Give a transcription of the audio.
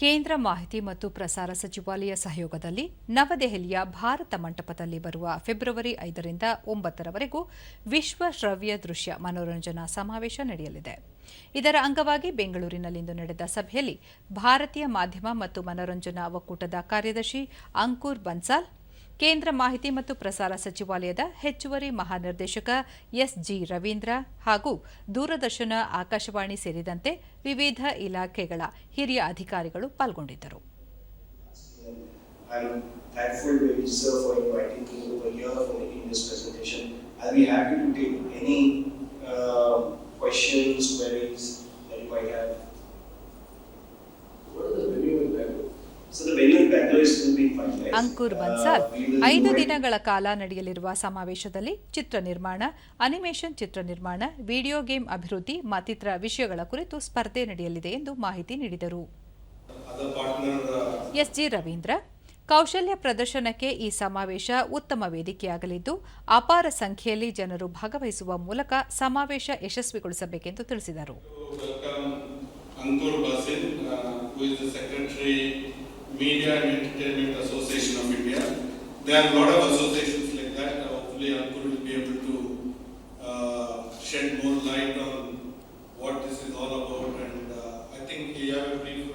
ಕೇಂದ್ರ ಮಾಹಿತಿ ಮತ್ತು ಪ್ರಸಾರ ಸಚಿವಾಲಯ ಸಹಯೋಗದಲ್ಲಿ ನವದೆಹಲಿಯ ಭಾರತ ಮಂಟಪದಲ್ಲಿ ಬರುವ ಫೆಬ್ರವರಿ ಐದರಿಂದ ಒಂಬತ್ತರವರೆಗೂ ವಿಶ್ವ ಶ್ರವ್ಯ ದೃಶ್ಯ ಮನೋರಂಜನಾ ಸಮಾವೇಶ ನಡೆಯಲಿದೆ. ಇದರ ಅಂಗವಾಗಿ ಬೆಂಗಳೂರಿನಲ್ಲಿಂದು ನಡೆದ ಸಭೆಯಲ್ಲಿ ಭಾರತೀಯ ಮಾಧ್ಯಮ ಮತ್ತು ಮನೋರಂಜನಾ ಒಕ್ಕೂಟದ ಕಾರ್ಯದರ್ಶಿ ಅಂಕುರ್ ಬನ್ಸಾಲ್ ಕೇಂದ್ರ ಮಾಹಿತಿ ಮತ್ತು ಪ್ರಸಾರ ಸಚಿವಾಲಯದ ಹೆಚ್ಚುವರಿ ಮಹಾನಿರ್ದೇಶಕ ಎಸ್ ಜಿ ರವೀಂದ್ರ ಹಾಗೂ ದೂರದರ್ಶನ ಆಕಾಶವಾಣಿ ಸೇರಿದಂತೆ ವಿವಿಧ ಇಲಾಖೆಗಳ ಹಿರಿಯ ಅಧಿಕಾರಿಗಳು ಪಾಲ್ಗೊಂಡಿದ್ದರು. ಅಂಕುರ್ ಬನ್ಸಾಲ್ ಐದು ದಿನಗಳ ಕಾಲ ನಡೆಯಲಿರುವ ಸಮಾವೇಶದಲ್ಲಿ ಚಿತ್ರ ನಿರ್ಮಾಣ, ಅನಿಮೇಷನ್ ಚಿತ್ರ ನಿರ್ಮಾಣ, ವಿಡಿಯೋ ಗೇಮ್ ಅಭಿವೃದ್ಧಿ ಮತ್ತಿತರ ವಿಷಯಗಳ ಕುರಿತು ಸ್ಪರ್ಧೆ ನಡೆಯಲಿದೆ ಎಂದು ಮಾಹಿತಿ ನೀಡಿದರು. ಎಸ್ಜಿ ರವೀಂದ್ರ, ಕೌಶಲ್ಯ ಪ್ರದರ್ಶನಕ್ಕೆ ಈ ಸಮಾವೇಶ ಉತ್ತಮ ವೇದಿಕೆಯಾಗಲಿದ್ದು, ಅಪಾರ ಸಂಖ್ಯೆಯಲ್ಲಿ ಜನರು ಭಾಗವಹಿಸುವ ಮೂಲಕ ಸಮಾವೇಶ ಯಶಸ್ವಿಗೊಳಿಸಬೇಕೆಂದು ತಿಳಿಸಿದರು. Media and Entertainment Association of India. There are a lot of associations like that. Hopefully, Ankur will be able to uh, shed more light on what this is all about. And uh, I think we have a brief